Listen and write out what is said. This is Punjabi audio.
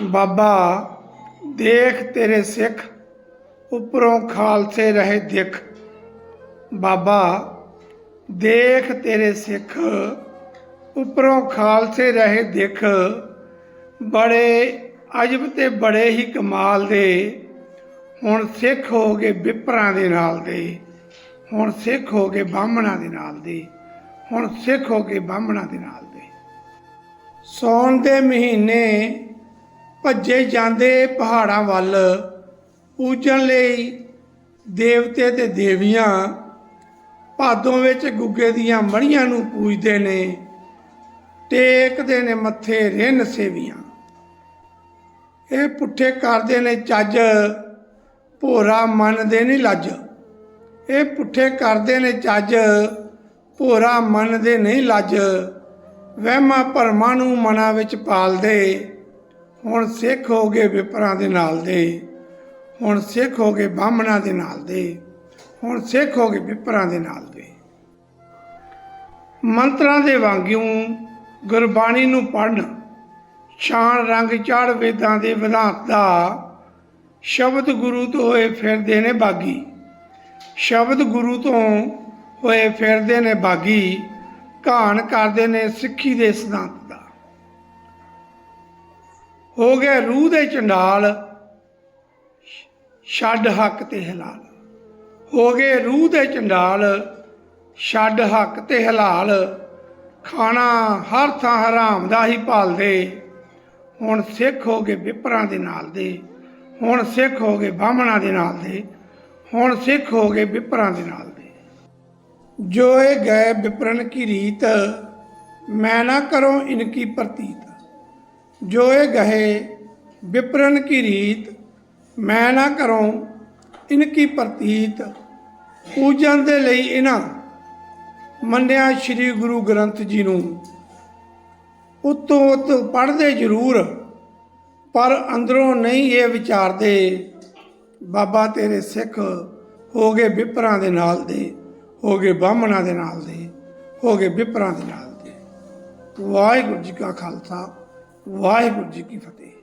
ਬਾਬਾ, ਦੇਖ ਤੇਰੇ ਸਿੱਖ, ਉੱਪਰੋਂ ਖਾਲਸੇ ਰਹੇ ਦਿਖ। ਬਾਬਾ, ਦੇਖ ਤੇਰੇ ਸਿੱਖ, ਉੱਪਰੋਂ ਖਾਲਸੇ ਰਹੇ ਦਿਖ। ਬੜੇ ਅਜਬ ਤੇ ਬੜੇ ਹੀ ਕਮਾਲ ਦੇ, ਹੁਣ ਸਿੱਖ ਹੋ ਗਏ ਵਿਪਰਾਂ ਦੇ ਨਾਲ ਦੇ। ਹੁਣ ਸਿੱਖ ਹੋ ਗਏ ਬਾਹਮਣਾਂ ਦੇ ਨਾਲ ਦੇ। ਹੁਣ ਸਿੱਖ ਹੋ ਗਏ ਬਾਹਮਣਾਂ ਦੇ ਨਾਲ ਦੇ। ਸੌਣ ਦੇ ਮਹੀਨੇ ਭੱਜੇ ਜਾਂਦੇ ਪਹਾੜਾਂ ਵੱਲ, ਪੂਜਣ ਲਈ ਦੇਵਤੇ ਤੇ ਦੇਵੀਆਂ ਭਾਦੋਂ ਵਿੱਚ ਗੁੱਗੇ ਦੀਆਂ ਮੜੀਆਂ ਨੂੰ ਪੂਜਦੇ ਨੇ, ਟੇਕਦੇ ਨੇ ਮੱਥੇ ਰਿੰਨ ਸੇਵੀਆਂ। ਇਹ ਪੁੱਠੇ ਕਰਦੇ ਨੇ ਚੱਜ, ਭੋਰਾ ਮੰਨਦੇ ਨਹੀਂ ਲੱਜ। ਇਹ ਪੁੱਠੇ ਕਰਦੇ ਨੇ ਚੱਜ, ਭੋਰਾ ਮੰਨਦੇ ਨਹੀਂ ਲੱਜ। ਵਹਿਮਾਂ ਭਰਮਾਂ ਨੂੰ ਮਨਾਂ ਵਿੱਚ ਪਾਲਦੇ ਹੁਣ ਸਿੱਖ ਹੋ ਗਏ ਵਿਪਰਾਂ ਦੇ ਨਾਲ ਦੇ। ਹੁਣ ਸਿੱਖ ਹੋ ਗਏ ਬਾਹਮਣਾਂ ਦੇ ਨਾਲ ਦੇ। ਹੁਣ ਸਿੱਖ ਹੋ ਗਏ ਵਿਪਰਾਂ ਦੇ ਨਾਲ ਦੇ। ਮੰਤਰਾਂ ਦੇ ਵਾਂਗਿਓ ਗੁਰਬਾਣੀ ਨੂੰ ਪੜਨ ਸ਼ਾਨ ਰੰਗ ਚੜ ਵੇਦਾਂ ਦੇ ਵਿਧਾਂਤ ਦਾ ਸ਼ਬਦ ਗੁਰੂ ਤੋਂ ਹੋਏ ਫਿਰਦੇ ਨੇ ਬਾਗੀ। ਸ਼ਬਦ ਗੁਰੂ ਤੋਂ ਹੋਏ ਫਿਰਦੇ ਨੇ ਬਾਗੀ, ਘਾਣ ਕਰਦੇ ਨੇ ਸਿੱਖੀ ਦੇ ਸਿਧਾਂਤ। ਹੋ ਗਏ ਰੂਹ ਦੇ ਚੰਡਾਲ, ਛੱਡ ਹੱਕ ਤੇ ਹਲਾਲ। ਹੋ ਗਏ ਰੂਹ ਦੇ ਚੰਡਾਲ, ਛੱਡ ਹੱਕ ਤੇ ਹਲਾਲ। ਖਾਣਾ ਹਰ ਥਾਂ ਹਰਾਮ ਦਾ ਹੀ ਭਾਲਦੇ। ਹੁਣ ਸਿੱਖ ਹੋ ਗਏ ਵਿਪਰਾਂ ਦੇ ਨਾਲ ਦੇ। ਹੁਣ ਸਿੱਖ ਹੋ ਗਏ ਬਾਹਮਣਾਂ ਦੇ ਨਾਲ ਦੇ। ਹੁਣ ਸਿੱਖ ਹੋ ਗਏ ਵਿਪਰਾਂ ਦੇ ਨਾਲ ਦੇ। ਜੋ ਇਹ ਗਏ ਵਿਪਰਨ ਕੀ ਰੀਤ, ਮੈਂ ਨਾ ਕਰੋ ਇਨਕੀ ਪ੍ਰਤੀਤ। ਜੋ ਇਹ ਗਏ ਵਿਪਰਨ ਕੀ ਰੀਤ, ਮੈਂ ਨਾ ਕਰੂੰ ਇਨਕੀ ਪ੍ਰਤੀਤ, ਪੂਜਨ ਦੇ ਲਈ ਇਹਨਾਂ ਮੰਨਿਆ ਸ੍ਰੀ ਗੁਰੂ ਗ੍ਰੰਥ ਜੀ ਨੂੰ। ਉਤੋਂ ਉਤ ਪੜ੍ਹਦੇ ਜ਼ਰੂਰ, ਪਰ ਅੰਦਰੋਂ ਨਹੀਂ ਇਹ ਵਿਚਾਰਦੇ, ਬਾਬਾ ਤੇਰੇ ਸਿੱਖ ਹੋ ਗਏ ਵਿਪਰਾਂ ਦੇ ਨਾਲ ਦੇ, ਹੋ ਗਏ ਬਾਹਮਣਾਂ ਦੇ ਨਾਲ ਦੇ, ਹੋ ਗਏ ਵਿਪਰਾਂ ਦੇ ਨਾਲ ਦੇ। ਵਾਹਿਗੁਰੂ ਜੀ ਕਾ ਖਾਲਸਾ। ਵਾਹਿਗੁਰੂ ਜੀ ਕੀ ਫਤਿਹ